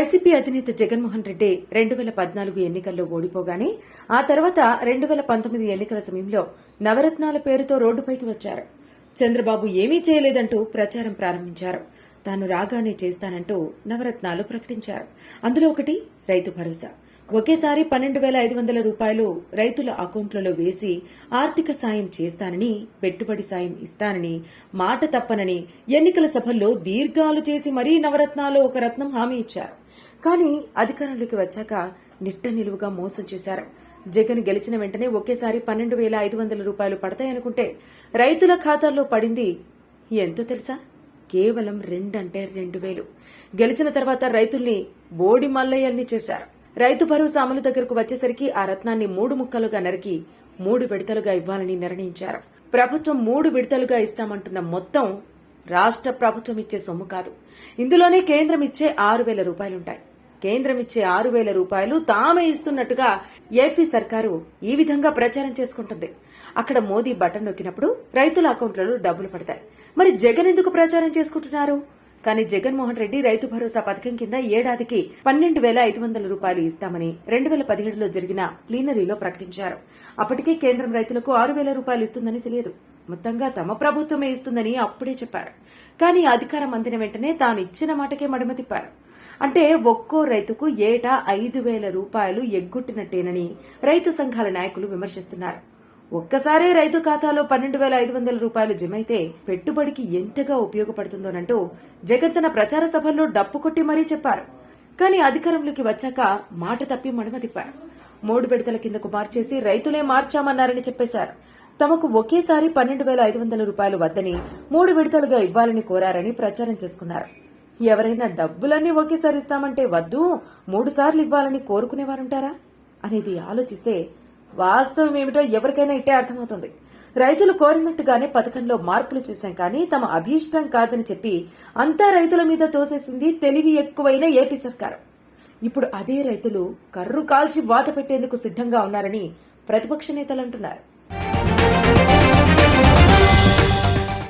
YCP అధినేత జగన్మోహన్ రెడ్డి రెండు వేల పద్నాలుగు ఎన్నికల్లో ఓడిపోగానే ఆ తర్వాత రెండు వేల పంతొమ్మిది ఎన్నికల సమయంలో నవరత్నాల పేరుతో రోడ్డుపైకి వచ్చారు. చంద్రబాబు ఏమీ చేయలేదంటూ ప్రచారం ప్రారంభించారు. తాను రాగానే చేస్తానంటూ నవరత్నాలు ప్రకటించారు. అందులో ఒకటి రైతు భరోసా. ఒకేసారి పన్నెండు వేల ఐదు వందల రూపాయలు రైతుల అకౌంట్లలో వేసి ఆర్థిక సాయం చేస్తానని పెట్టుబడి సాయం ఇస్తానని మాట తప్పనని ఎన్నికల సభల్లో దీర్ఘాలు చేసి మరీ నవరత్నాలు ఒక రత్నం హామీ ఇచ్చారు. కానీ అధికారంలోకి వచ్చాక నిట్ట నిలువుగా మోసం చేశారు. జగన్ గెలిచిన వెంటనే ఒకేసారి పన్నెండు వేల ఐదు వందల రూపాయలు పడతాయనుకుంటే రైతుల ఖాతాల్లో పడింది ఎంతో తెలుసా? కేవలం రెండంటే రెండు వేలు. గెలిచిన తర్వాత రైతుల్ని బోడి మల్లయ్యల్ని చేశారు. రైతు భరోసా అమలు దగ్గరకు వచ్చేసరికి ఆ రత్నాన్ని మూడు ముక్కలుగా నరికి మూడు విడతలుగా ఇవ్వాలని నిర్ణయించారు. ప్రభుత్వం మూడు విడతలుగా ఇస్తామంటున్న మొత్తం రాష్ట్ర ప్రభుత్వం ఇచ్చే సొమ్ము కాదు. ఇందులోనే కేంద్రం ఇచ్చే ఆరు వేల రూపాయలుంటాయి. కేంద్రం ఇచ్చే ఆరు వేల రూపాయలు తామే ఇస్తున్నట్టుగా ఏపీ సర్కారు ఈ విధంగా ప్రచారం చేసుకుంటుంది. అక్కడ మోదీ బటన్ నొక్కినప్పుడు రైతుల అకౌంట్లలో డబ్బులు పడతాయి. మరి జగన్ ఎందుకు ప్రచారం చేసుకుంటున్నారు? కానీ జగన్మోహన్ రెడ్డి రైతు భరోసా పథకం కింద ఏడాదికి పన్నెండు వేల ఐదు వందల రూపాయలు ఇస్తామని రెండు వేల పదిహేడులో జరిగిన ప్లీనరీలో ప్రకటించారు. అప్పటికే కేంద్రం రైతులకు ఆరు వేల రూపాయలు ఇస్తుందని తెలియదు. మొత్తంగా తమ ప్రభుత్వమే ఇస్తుందని అప్పుడే చెప్పారు. కానీ అధికారం అందిన వెంటనే తాను ఇచ్చిన మాటకే మడమ తిప్పారు. అంటే ఒక్కో రైతుకు ఏటా ఐదు వేల రూపాయలు ఎగ్గొట్టినట్టేనని రైతు సంఘాల నాయకులు విమర్శిస్తున్నారు. ఒక్కసారే రైతు ఖాతాలో పన్నెండు వేల ఐదు వందల రూపాయలు జమైతే పెట్టుబడికి ఎంతగా ఉపయోగపడుతుందోనంటూ జగన్ తన ప్రచార సభల్లో డప్పు కొట్టి మరీ చెప్పారు. కానీ అధికారంలోకి వచ్చాక మాట తప్పి మడమ తిప్పారు. మూడు విడతల కిందకు మార్చేసి రైతులే మార్చామన్నారని చెప్పేశారు. తమకు ఒకేసారి పన్నెండు వేల ఐదు వందల రూపాయలు వద్దని మూడు విడతలుగా ఇవ్వాలని కోరారని ప్రచారం చేసుకున్నారు. ఎవరైనా డబ్బులన్నీ ఒకేసారి ఇస్తామంటే వద్దు మూడు సార్లు ఇవ్వాలని కోరుకునేవారుంటారా? అనేది ఆలోచిస్తే వాస్తవం ఏమిటో ఎవరికైనా ఇట్టే అర్థమవుతుంది. రైతులు కోరినట్టుగానే పథకంలో మార్పులు చేశాం కానీ తమ అభీష్టం కాదని చెప్పి అంతా రైతుల మీద తోసేసింది తెలివి ఎక్కువైన ఏపీ సర్కారు. ఇప్పుడు అదే రైతులు కర్రు కాల్చి వాత పెట్టేందుకు సిద్ధంగా ఉన్నారని ప్రతిపక్ష నేతలు అంటున్నారు.